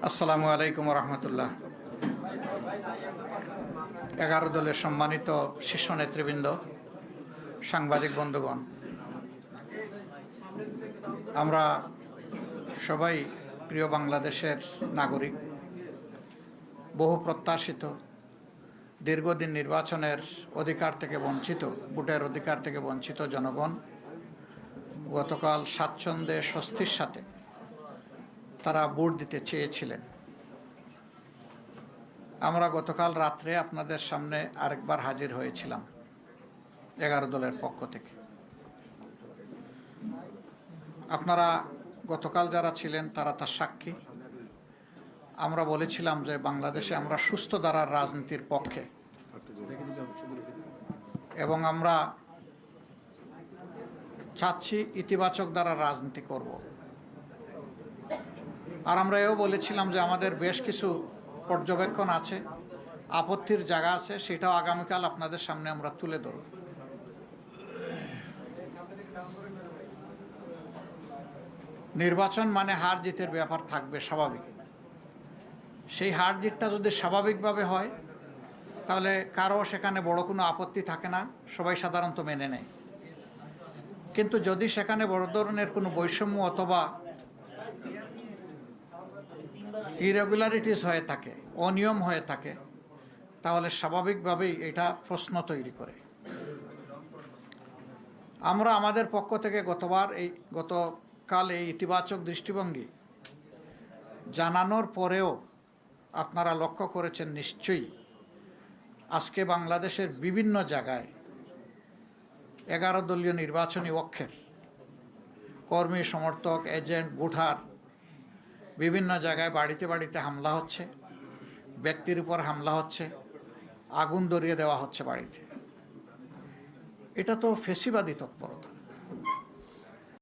আসসালামু আলাইকুম রহমতুল্লাহ এগারো দলের সম্মানিত শীর্ষ নেতৃবৃন্দ, সাংবাদিক বন্ধুগণ, আমরা সবাই প্রিয় বাংলাদেশের নাগরিক, বহু প্রত্যাশিত, দীর্ঘদিন নির্বাচনের অধিকার থেকে বঞ্চিত, ভোটের অধিকার থেকে বঞ্চিত জনগণ, গতকাল স্বাচ্ছন্দ্যে স্বস্তির সাথে তারা ভোট দিতে চেয়েছিলেন। আমরা গতকাল রাত্রে আপনাদের সামনে আরেকবার হাজির হয়েছিলাম এগারো দলের পক্ষ থেকে। আপনারা গতকাল যারা ছিলেন তারা তার সাক্ষী। আমরা বলেছিলাম যে বাংলাদেশে আমরা সুস্থ ধারার রাজনীতির পক্ষে। এবং আমরা চাচ্ছি ইতিবাচক দ্বারা রাজনীতি করব। আর আমরা এও বলেছিলাম যে আমাদের বেশ কিছু পর্যবেক্ষণ আছে, আপত্তির জায়গা আছে, সেটাও আগামীকাল আপনাদের সামনে আমরা তুলে ধরব। নির্বাচন মানে হার জিতের ব্যাপার থাকবে স্বাভাবিক। সেই হার জিতটা যদি স্বাভাবিকভাবে হয়, তাহলে কারও সেখানে বড় কোনো আপত্তি থাকে না, সবাই সাধারণত মেনে নেয়। কিন্তু যদি সেখানে বড় ধরনের কোনো বৈষম্য অথবা ইরেগুলারিটিস হয়ে থাকে, অনিয়ম হয়ে থাকে, তাহলে স্বাভাবিকভাবেই এটা প্রশ্ন তৈরি করে। আমরা আমাদের পক্ষ থেকে গতবার এই, গতকাল এই ইতিবাচক দৃষ্টিভঙ্গি জানানোর পরেও আপনারা লক্ষ্য করেছেন নিশ্চয়ই, আজকে বাংলাদেশের বিভিন্ন জায়গায় এগারো দলীয় নির্বাচনী অক্ষের কর্মী সমর্থক, এজেন্ট বুঠার বিভিন্ন জায়গায় বাড়িতে বাড়িতে হামলা হচ্ছে, ব্যক্তির উপর হামলা হচ্ছে, আগুন ধরিয়ে দেওয়া হচ্ছে বাড়িতে। এটা তো ফেসিবাদী তৎপরতা।